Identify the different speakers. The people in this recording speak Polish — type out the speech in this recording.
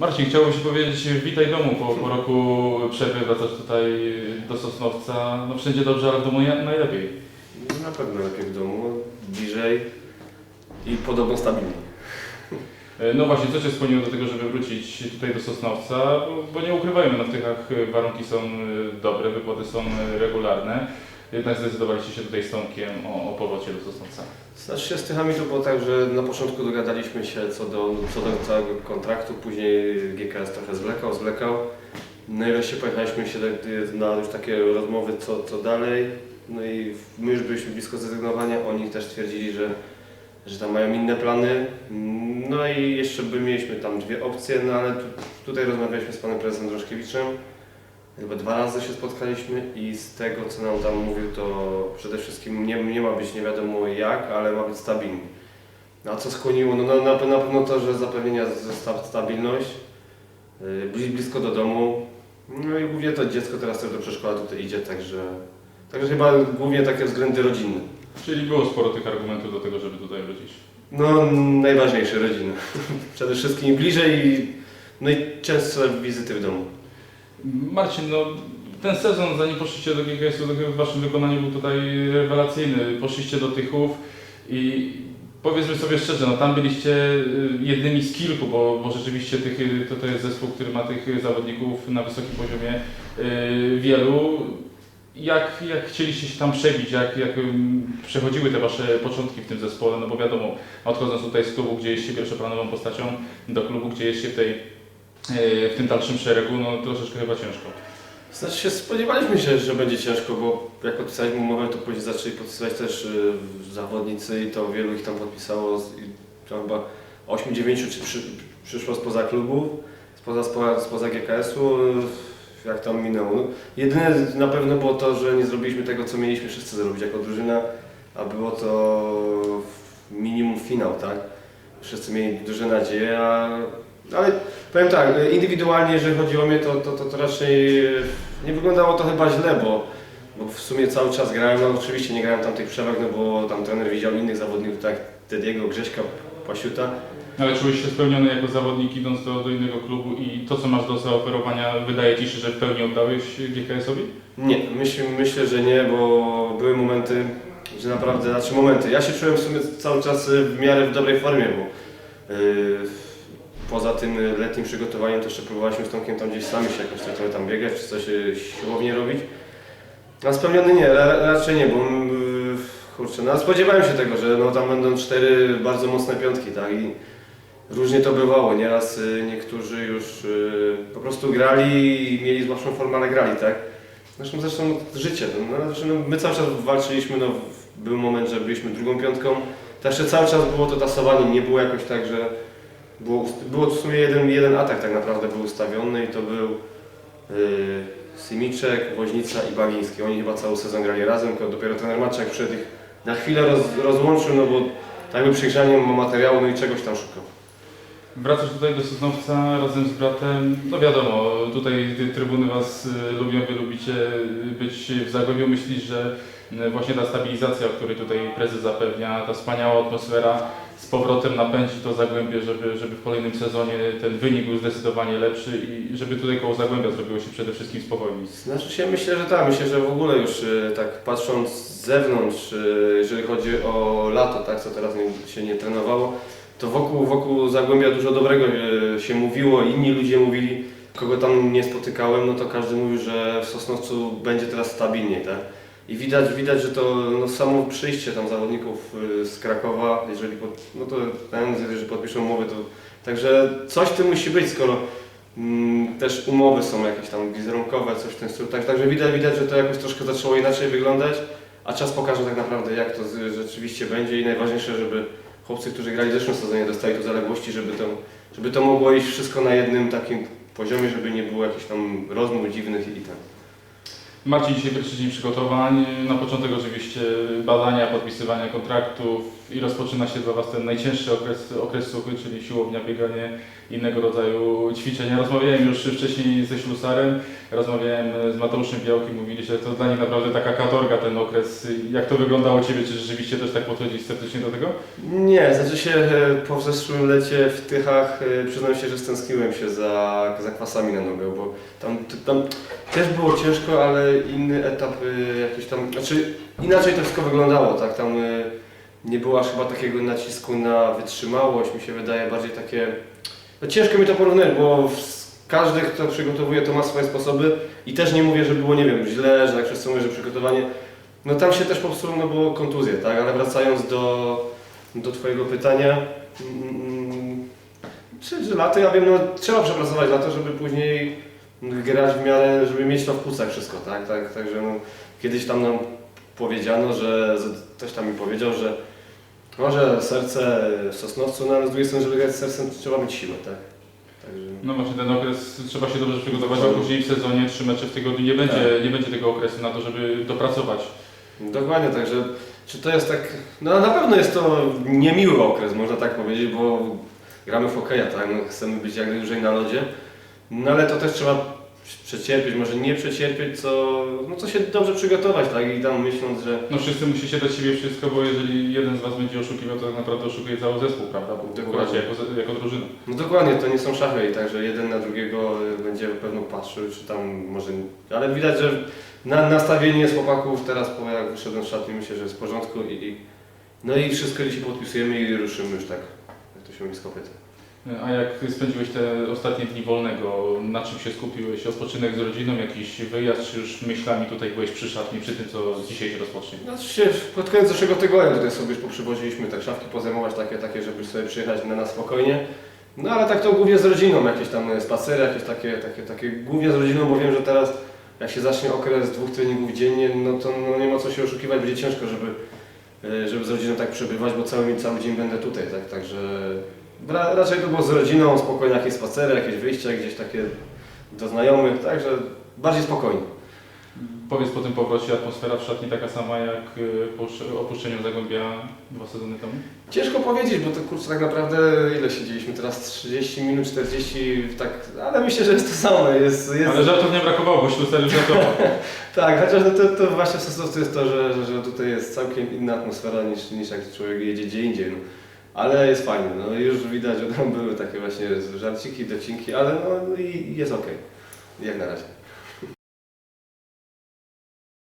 Speaker 1: Marcin, chciałbym się powiedzieć witaj domu. Po, po roku przerwy wracasz tutaj do Sosnowca. No wszędzie dobrze, ale w domu ja- najlepiej.
Speaker 2: Na pewno lepiej w domu, bliżej i podobno stabilniej.
Speaker 1: E, No właśnie, co Cię skłoniło do tego, żeby wrócić tutaj do Sosnowca? Bo, bo nie ukrywajmy, no w Tychach e, warunki są e, dobre, wypłaty są e, regularne. Jednak zdecydowaliście się tutaj z Tomkiem o, o powrocie do Sosnowca.
Speaker 2: Znaczy się z Tychami to było tak, że na początku dogadaliśmy się co do, co do całego kontraktu, później GKS trochę zwlekał, zwlekał. No i wreszcie pojechaliśmy się na- na już takie rozmowy co, co dalej. No i my już byliśmy blisko zrezygnowania, oni też twierdzili, że, że tam mają inne plany. No i jeszcze by mieliśmy tam dwie opcje, no ale tu, tutaj rozmawialiśmy z panem prezesem Droszkiewiczem. Chyba dwa razy się spotkaliśmy i z tego co nam tam mówił to przede wszystkim nie, nie ma być nie wiadomo jak, ale ma być stabilny. No, a co skłoniło? No, no na, na pewno to, że zapewnienia sta, stabilność, yy, blis, blisko do domu. No i głównie to dziecko teraz też do przedszkola tutaj idzie, także, także chyba głównie takie względy rodzinne.
Speaker 1: Czyli było sporo tych argumentów do tego, żeby tutaj wrócić.
Speaker 2: No najważniejsze rodziny. Przede wszystkim bliżej i, no i częstsze wizyty w domu.
Speaker 1: Marcin, no ten sezon, zanim poszliście do GKS-u, w Waszym wykonaniu był tutaj rewelacyjny. Poszliście do Tychów i powiedzmy sobie szczerze, no tam byliście y, jednymi z kilku, bo, bo rzeczywiście tych, to, to jest zespół, który ma tych zawodników na wysokim poziomie y, wielu. Jak, jak chcieliście się tam przebić, jak, jak przechodziły te Wasze początki w tym zespole, no bo wiadomo, odchodząc tutaj z klubu, gdzie jesteście pierwszoplanową postacią, do klubu, gdzie jesteście w, tej, w tym dalszym szeregu, no troszeczkę chyba ciężko.
Speaker 2: Znaczy się spodziewaliśmy się, że będzie ciężko, bo jak podpisaliśmy umowę, to później zaczęli podpisywać też y, zawodnicy i to wielu ich tam podpisało. z- I to chyba 8-9 czy przy, przyszło spoza klubów, spoza, spoza, spoza GKS-u, y, jak tam minęło. No, jedyne na pewno było to, że nie zrobiliśmy tego, co mieliśmy wszyscy zrobić jako drużyna, a było to minimum finał, tak? Wszyscy mieli duże nadzieje, a, ale Powiem tak, indywidualnie jeżeli chodzi o mnie, to, to, to, to raczej e, nie wyglądało to chyba źle, bo, bo w sumie cały czas grałem, no oczywiście nie grałem tam tych przewag, no bo tam trener widział innych zawodników, tak Tediego, Grześka, Pasiuta.
Speaker 1: Ale czułeś się spełniony jako zawodnik idąc do, do innego klubu i to, co masz do zaoferowania, wydaje Ci się, że w pełni oddałeś GKS-owi?
Speaker 2: Nie, myśl, myślę, że nie, bo były momenty, że naprawdę, znaczy momenty, ja się czułem w sumie cały czas e, w miarę w dobrej formie, bo yy, poza tym letnim przygotowaniem to jeszcze próbowaliśmy z Tomkiem tam gdzieś sami się jakoś trochę tam biegać, czy coś e, siłownie robić. A spełniony nie, ra, raczej nie, bo mm, kurczę, no spodziewałem się tego, że no, tam będą cztery bardzo mocne piątki, tak, i różnie to bywało, nieraz y, niektórzy już y, po prostu grali i mieli słabszą formę, ale grali, tak. Zresztą, zresztą życie, no, zresztą no, my cały czas walczyliśmy, no, był moment, że byliśmy drugą piątką, jeszcze cały czas było to tasowanie, nie było jakoś tak, że było, było w sumie jeden, jeden atak tak naprawdę był ustawiony i to był yy, Simiczek, Woźnica i Bagiński. Oni chyba cały sezon grali razem, tylko dopiero trener Maczek przed ich na chwilę roz, rozłączył, no bo tak jakby przegrzaniem ma materiału, no i czegoś tam szukał.
Speaker 1: Wracasz tutaj do Sosnowca razem z bratem. No wiadomo, tutaj trybuny Was y, lubią, Wy lubicie y, być w Zagłębiu. Myślisz, że y, właśnie ta stabilizacja, o której tutaj prezes zapewnia, ta wspaniała atmosfera z powrotem napędzi to Zagłębie, żeby, żeby w kolejnym sezonie ten wynik był zdecydowanie lepszy i żeby tutaj koło Zagłębia zrobiło się przede wszystkim spokojniej.
Speaker 2: Znaczy się myślę, że tak, myślę, że w ogóle już tak patrząc z zewnątrz, jeżeli chodzi o lato, tak, co teraz się nie trenowało, to wokół, wokół Zagłębia dużo dobrego y, się mówiło, inni ludzie mówili, kogo tam nie spotykałem, no to każdy mówił, że w Sosnowcu będzie teraz stabilniej, tak. I widać, widać, że to no, samo przyjście tam zawodników y, z Krakowa, jeżeli, pod, no to jeżeli podpiszą umowy, to także coś w tym musi być, skoro Mm, też umowy są jakieś tam wizerunkowe, coś w tym stylu. Tak, także widać, widać, że to jakoś troszkę zaczęło inaczej wyglądać, a czas pokaże tak naprawdę jak to z- rzeczywiście będzie i najważniejsze, żeby chłopcy, którzy grali w zeszłym sezonie dostali tu zaległości, żeby to, żeby to mogło iść wszystko na jednym takim poziomie, żeby nie było jakichś tam rozmów dziwnych i tak.
Speaker 1: Marcin, dzisiaj pierwszy dzień przygotowań. Na początek oczywiście badania, podpisywania kontraktów. I rozpoczyna się dla Was ten najcięższy okres, okres suchy, czyli siłownia, bieganie, innego rodzaju ćwiczenia. Rozmawiałem już wcześniej ze Ślusarem, rozmawiałem z Mateuszem Białkiem, mówili, że to dla nich naprawdę taka katorga ten okres. Jak to wyglądało u Ciebie? Czy rzeczywiście też tak podchodzić sceptycznie do tego?
Speaker 2: Nie, znaczy się e, po zeszłym lecie w Tychach e, przyznam się, że stęskniłem się za, za kwasami na nogę, bo tam, tam też było ciężko, ale inny etap e, jakiś tam, znaczy inaczej to wszystko wyglądało, tak, tam nie było aż chyba takiego nacisku na wytrzymałość, mi się wydaje bardziej takie, no ciężko mi to porównać, bo każdy kto przygotowuje to ma swoje sposoby i też nie mówię, że było, nie wiem, źle, że jak wszyscy mówią, że przygotowanie, no tam się też popsuło, no było kontuzje, tak, ale wracając do do Twojego pytania. mm, Czy, że lato, ja wiem, no trzeba przepracować lato, żeby później grać w miarę, żeby mieć to w płucach wszystko, tak? tak także no, kiedyś tam nam powiedziano, że ktoś tam mi powiedział, że może serce w Sosnowcu, no ale z drugiej strony, żeby grać z sercem, trzeba mieć siłę, tak? Także...
Speaker 1: No właśnie ten okres trzeba się dobrze przygotować, a później w sezonie trzy mecze w tygodniu nie będzie, nie będzie tego okresu na to, żeby dopracować.
Speaker 2: Dokładnie, także czy to jest tak, no na pewno jest to niemiły okres, można tak powiedzieć, bo gramy w hokeja, tak, no, chcemy być jak najdłużej na lodzie, no ale to też trzeba przecierpieć, może nie przecierpieć, co, no co się dobrze przygotować, tak, i tam myśląc, że
Speaker 1: No wszyscy musicie dać siebie wszystko, bo jeżeli jeden z Was będzie oszukiwał, to tak naprawdę oszukuje cały zespół, prawda? Bo
Speaker 2: Dokładnie.
Speaker 1: gracie jako, jako drużyna.
Speaker 2: no dokładnie, to nie są szachy i także jeden na drugiego y, będzie pewno patrzył, czy tam może, ale widać, że na, nastawienie z chłopaków teraz, po jak wyszedłem z szatni, myślę, że jest w porządku i, i no i wszystko dzisiaj podpisujemy i ruszymy już tak, jak to się mówi z kopyty.
Speaker 1: A jak spędziłeś te ostatnie dni wolnego, na czym się skupiłeś? Odpoczynek z rodziną, jakiś wyjazd, czy już myślami tutaj byłeś przy szatni, przy tym, co dzisiaj się rozpocznie?
Speaker 2: No się pod koniec zeszłego tygodnia tutaj sobie już poprzywoziliśmy tak szafki pozajmować takie, takie, żeby sobie przyjechać na nas spokojnie. No ale tak to głównie z rodziną, jakieś tam e, spacery, jakieś takie, takie, takie głównie z rodziną, bo wiem, że teraz jak się zacznie okres dwóch treningów dziennie, no to no, nie ma co się oszukiwać, będzie ciężko, żeby, e, żeby z rodziną tak przebywać, bo cały, cały dzień będę tutaj, tak, także ra, raczej to było z rodziną, spokojnie jakieś spacery, jakieś wyjścia gdzieś takie do znajomych, także bardziej spokojnie.
Speaker 1: Powiedz po tym powrocie, atmosfera w szatni taka sama jak y, po opusz- opuszczeniu Zagłębia dwa sezony temu?
Speaker 2: Ciężko powiedzieć, bo to kurczę tak naprawdę ile siedzieliśmy teraz 30 minut, 40, tak, ale myślę, że jest to samo. Jest, jest,
Speaker 1: Ale żartów nie brakowało, bo Ślusar już żartował.
Speaker 2: Tak, chociaż no to, to właśnie w Sosnowcu jest to, że, że, że tutaj jest całkiem inna atmosfera niż, niż jak człowiek jedzie gdzie indziej. No. Ale jest fajnie, no już widać, że tam były takie właśnie żarciki, docinki, ale no i jest okej. Jak na razie.